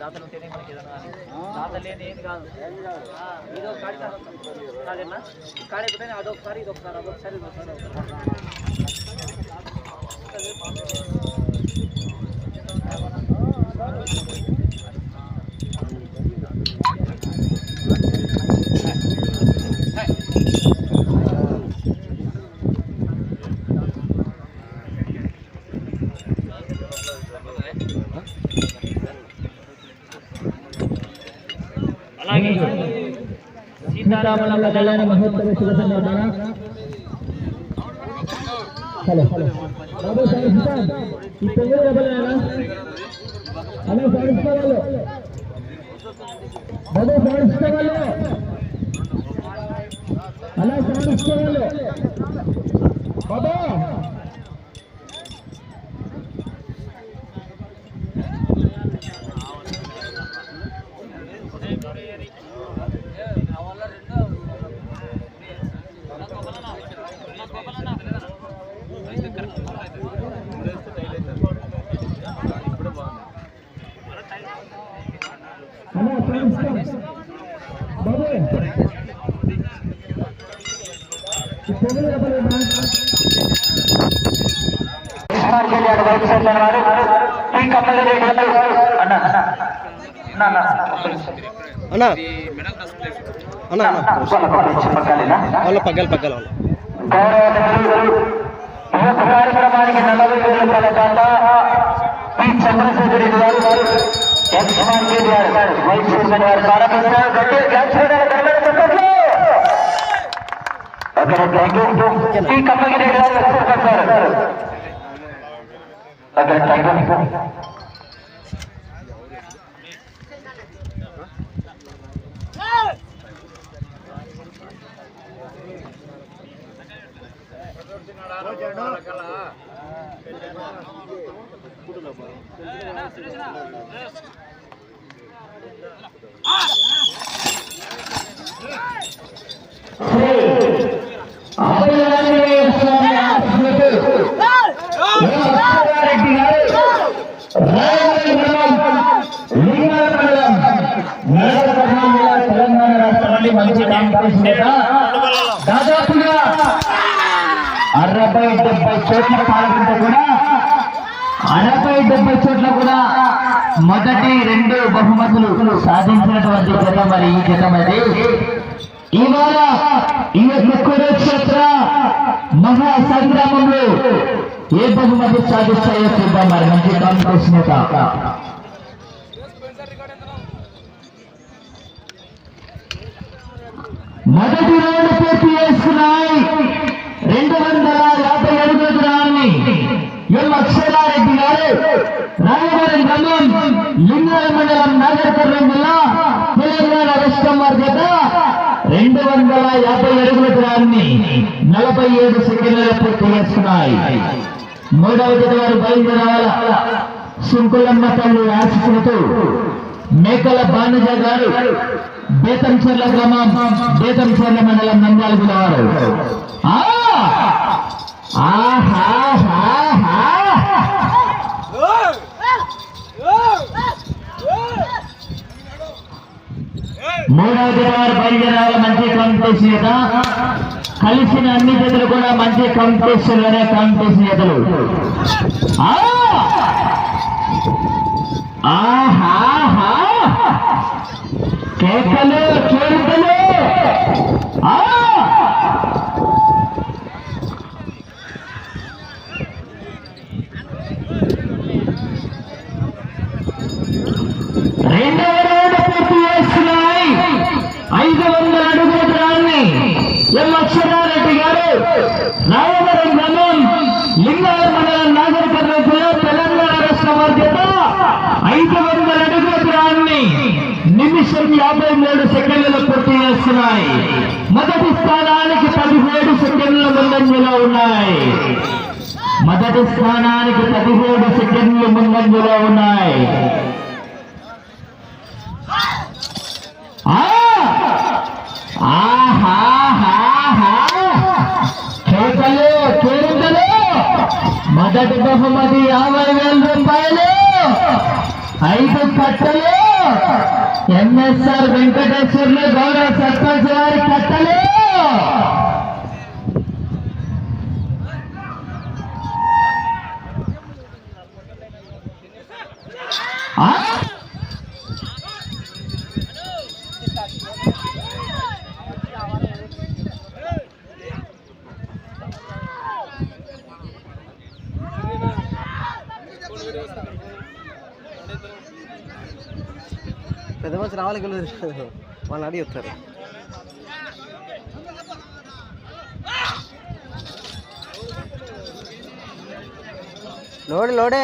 దాతలు ఉంటేనే మనకి ఏదైనా కానీ. లేని ఏం కాదు ఇదో కాడి కాడి ఎప్పుడైనా అదొకసారి ఇదొకసారి అదొకసారి ఇదొకసారి అదొకసారి. అలాగే సీతారాముల కళ్యాణ మహోత్సవ శుభ సందర్భంగా హలో హలో బాబు సాధిస్తాం ఈ పొంగల్ డబ్బులేనా అలా సాధిస్తావాళ్ళు బాబు సాధిస్తావాళ్ళు అలా సాధిస్తావాళ్ళు బాబా అన్నా. అన్నా వాళ్ళ పగ్గాలు పగ్గాలు వాళ్ళు కార్యక్రమానికి నలభై వేల రూపాయల దాత పి చంద్రశేఖర్ గారు ఎక్స్ మార్కెట్ గారు వైస్ చైర్మన్ గారు ప్రారంభించారు గట్టి जाएँगे। ठीक है सर। अगर टाइगर చోట్ల పాల్గొంటే కూడా అరవై డెబ్బై చోట్ల కూడా మొదటి రెండు బహుమతులు సాధించినటువంటి జత మరి ఈ జత మరి. ఇవాళ ఈ యొక్క కురుక్షేత్ర మహా సంగ్రామంలో ఏ బహుమతి సాధిస్తాయో చూద్దాం మరి. మంచి కాంగ్రెస్ నేత మొదటి రౌండ్ పూర్తి చేస్తున్నాయి రెండు వందల ఎం గారు రాయవరం గ్రామం లింగాల మండలం నాగర్కర్ణం జిల్లా తెలంగాణ రాష్ట్రం వారి చేత రెండు వందల యాభై అడుగుల దూరాన్ని నలభై ఏడు సెకండ్లలో పూర్తి చేసుకున్నాయి మూడవ జత వారు బయలుదేరాల? సుంకులమ్మ తల్లి ఆశిస్తులతో మేకల బాణజ గారు బేతంచర్ల గ్రామం బేతంచర్ల మండలం నంద్యాల జిల్లా వారు. ఆ! మూడవది వారు బయలుదేరాల మంచి కాంపిటీషన్ చేత కలిసిన అన్ని జతలు కూడా మంచి కాంపిటీషన్లోనే కాంపిటీషన్ జతలు ఆ! కేకలు కేకలు ఆ! రెండవ రౌండ్ పూర్తి చేస్తున్నాయి ఐదు వందల అడుగుల దూరాన్ని ఎం అక్షరారెడ్డి గారు రాయవరం గ్రామం లింగాల మండలం నాగర్ కర్నూలు తెలంగాణ రాష్ట్ర బాధ్యత ఐదు వందల అడుగుల దూరాన్ని నిమిషం యాభై మూడు సెకండ్లలో పూర్తి చేస్తున్నాయి మొదటి స్థానానికి పదిహేడు సెకండ్ల ముందంజలో ఉన్నాయి. మొదటి స్థానానికి పదిహేడు సెకండ్లు ముందంజలో ఉన్నాయి. మొదటి బహుమతి యాభై వేల రూపాయలు. ఐదు కట్టలు. ఎంఎస్ఆర్ వెంకటేశ్వర్లు గౌరవ సర్పంచ్ వారి కట్టలు. పెద్ద మనిషి రావాలి గెలవదు వాళ్ళు అడిగి వస్తారు లోడే లోడే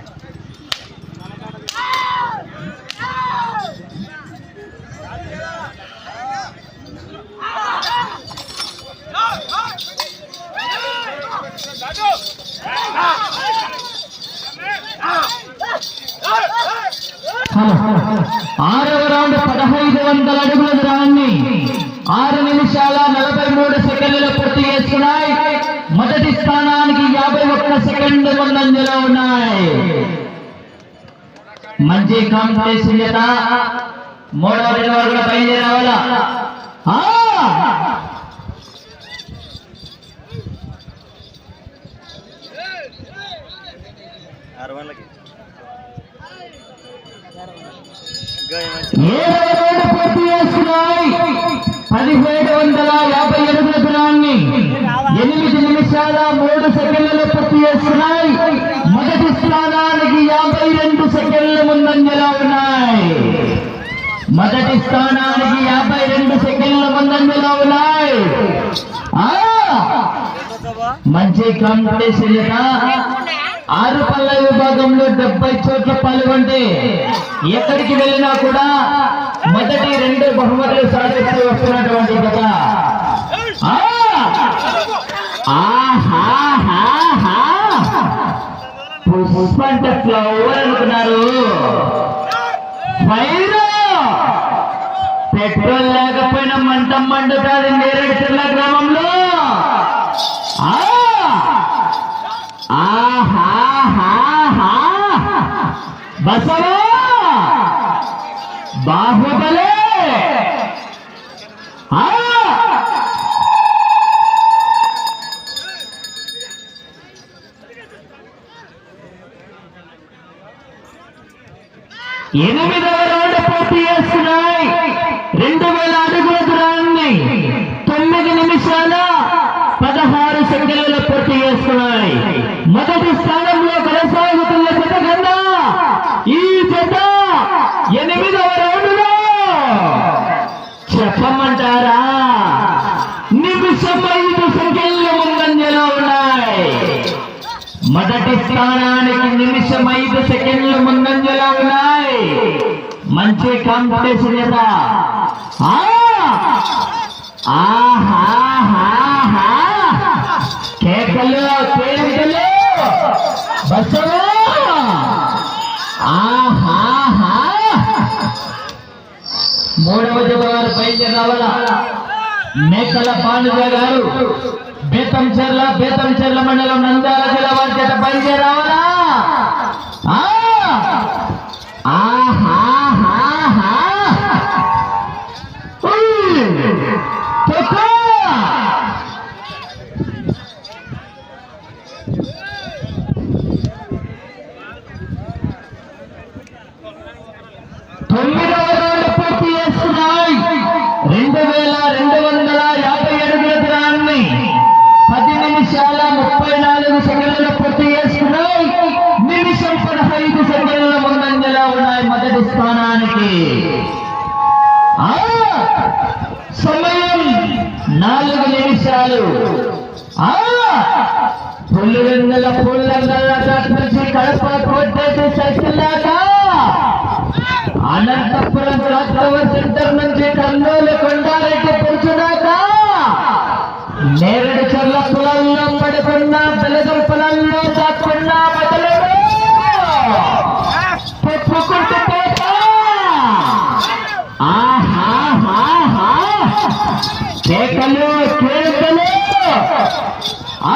ఆరవ రౌండ్ పదహైదు వందల అడుగుల దూరాన్ని ఆరు నిమిషాల నలభై మూడు సెకండ్ల పూర్తి చేస్తున్నాయి మొదటి స్థానానికి యాభై ఒక్క సెకండ్ ముందంజలో ఉన్నాయి. మంచి కాంపిటీషన్ చేత మూడవ రెండు వరకు బయలుదేరావాలా పదిహేడు వందల యాభై అడుగుల దూరాన్ని ఎనిమిది నిమిషాల మూడు సెకండ్లలో పూర్తి చేసుకున్నాయి మొదటి స్థానానికి యాభై రెండు సెకండ్ల ముందంజలో ఉన్నాయి. మొదటి స్థానానికి యాభై రెండు సెకండ్ల ముందంజలో ఉన్నాయి! మంచి కాంపిటీషన్ ఆరు పళ్ళ విభాగంలో డెబ్బై చోట్ల పాల్గొంటే ఎక్కడికి వెళ్ళినా కూడా మొదటి రెండు బహుమతులు సాధిస్తూ వస్తున్నటువంటి కథ ఆ! పుష్ప అంటే ఫ్లవర్ అనుకున్నారు. ఫైర్! పెట్రోల్ లేకపోయినా మంట మండుతాది నేరేడు చెర్ల గ్రామంలో. ఆ! బసవా! బాహుబలే! ఎనిమిదవ రౌండ్ పూర్తి చేస్తున్నాయి మూడవ జత వారు బయలుదేరి రావాలా? మేకల పాండుజ గారు బేతం చెర్ల బేతం చెర్ల మండలం నంద్యాల జిల్లా వారి చేత బయలుదేరి రావాలా? నిమిషాలు పుల్లు వెన్నెల పుల్లంగల్ల నుంచి కడప కొట్టేసి సైకిల్ అనంతపురం క్లాక్ సెంటర్ నుంచి కర్నూలు కొండారెడ్డి పురుషుడాక నేరుడు చెల్ల పొలంలో పడుకున్న బెలగం పొలంలో దాక్కున్న బదులుడు చెప్పుకుంటూ పోతా ఆహాహాహా కేకలు కేకలు ఆ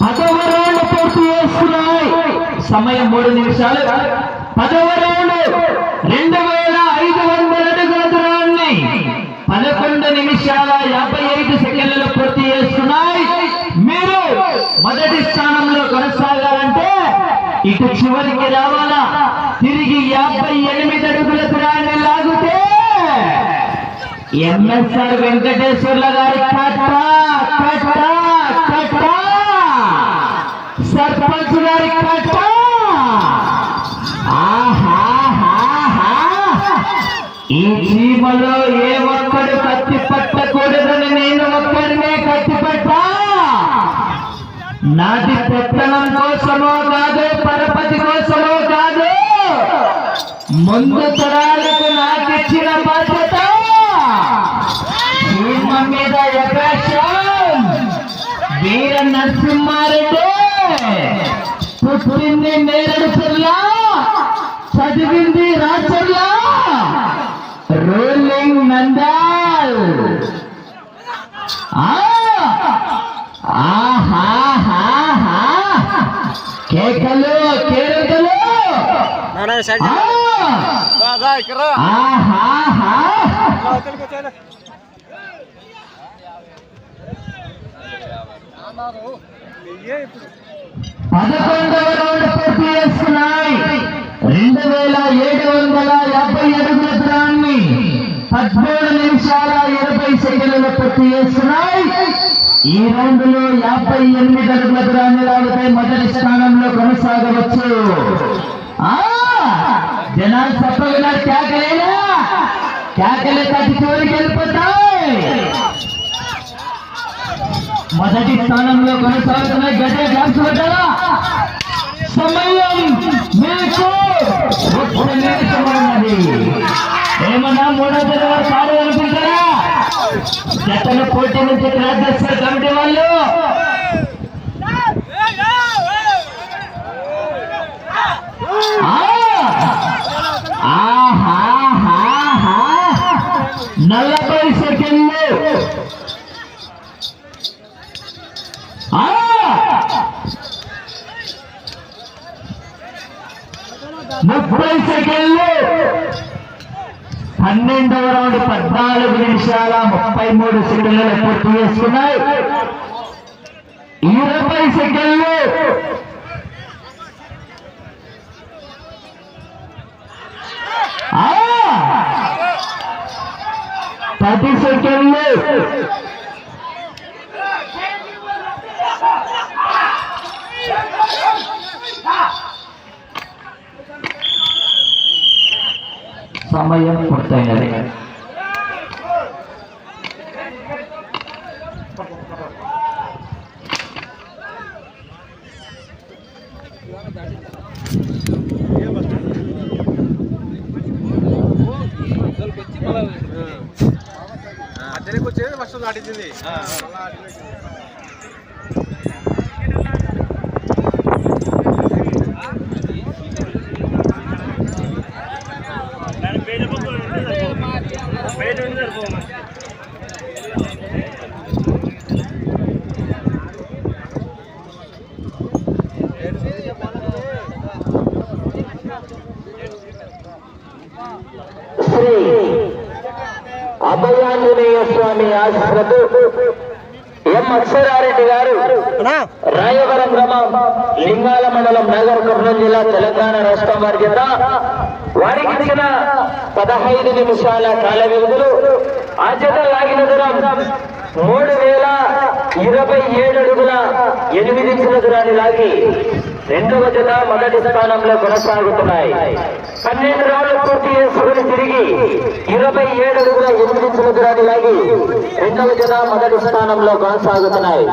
పదవ రౌండ్ పూర్తి చేస్తున్నాయి సమయం మూడు నిమిషాలు. పదవ రౌండ్. రెండు వేల ఐదు వందల అడుగుల దూరాన్ని పదకొండు నిమిషాల యాభై ఐదు సెకండ్లలో పూర్తి చేస్తున్నాయి. మీరు మొదటి స్థానంలో కొనసాగాలంటే ఇటు చివరికి రావాలా? తిరిగి యాభై ఎనిమిది అడుగుల దూరాన్ని లాగితే ఎంఎస్ఆర్ వెంకటేశ్వర్ల గారి కట్ట కట్ట కట్ట. సర్పంచ్ గారి కట్ట ఆహాహాహా. ఈ చీమలో ఏ ఒక్కడు కత్తి పట్టకూడదని నేను ఒక్కడినే కత్తి పట్టా? నాటి పెత్తనం కోసమో కాదు పరపతి కోసమో కాదు. ముందు తరాలకు నాకిచ్చిన బాధ్యత. సీమ మీద అవకాశం వీర నరసింహారెడ్డి పుట్టింది నేరడు చెల్లా చదివింది రాచర్లా నందాల్. కేకలు కేరకలు. పదకొండవ రౌండ్ పూర్తి చేస్తున్నాయి. రెండు వేల ఏడు పద్మూడు నిమిషాల ఇరవై సెకండ్ల పూర్తి చేస్తున్నాయి. ఈ రౌండ్లో యాభై ఎనిమిది అడుగుల దూరాన్ని లాగితే మొదటి స్థానంలో కొనసాగవచ్చు. జనాలు తప్పకుండా కేకలేనా? కేకలే కట్టి చివరికి వెళ్ళిపోతాయి. మొదటి స్థానంలో కొనసాగుతున్న గడ్డ గ్యాప్స్ కొట్టారా సమయం మీకు ఒక్క నిమిషం ఉన్నది. ఏమన్నా మూడో తరగతి వారు పాడాలనుకుంటారా జతల పోటీ నుంచి క్రాస్ చేస్తారు కమిటీ వాళ్ళు. నలభై సెకండ్లు. ముప్పై సెకండ్లు. పన్నెండవ రౌండ్ పద్నాలుగు నిమిషాల ముప్పై మూడు సెకండ్లు పూర్తి చేసుకున్నాయి. ఇరవై సెకండ్లు. పది సెకండ్లు. మధ్యలోకి వచ్చేది అభయాంజనేయ స్వామి ఆశ్రతు ఎం అక్షరారెడ్డి గారు రాయవరం గ్రామం లింగాల మండలం నగర్ కర్నూలు జిల్లా తెలంగాణ రాష్ట్రం వారి చేత వారికి ఇచ్చిన పదహైదు నిమిషాల కాల వ్యవధులు ఆ చేత లాగిన దూరం మూడు వేల ఇరవై ఏడు అడుగుల ఎనిమిది దూరాన్ని లాగి రెండవ జత మొదటి స్థానంలో కొనసాగుతున్నాయి. పన్నెండు రౌండ్లు పూర్తి చేసుకుని తిరిగి ఇరవై ఏడు అడుగుల ఎనిమిది ఇంచుల లాగి రెండవ జత మొదటి స్థానంలో కొనసాగుతున్నాయి.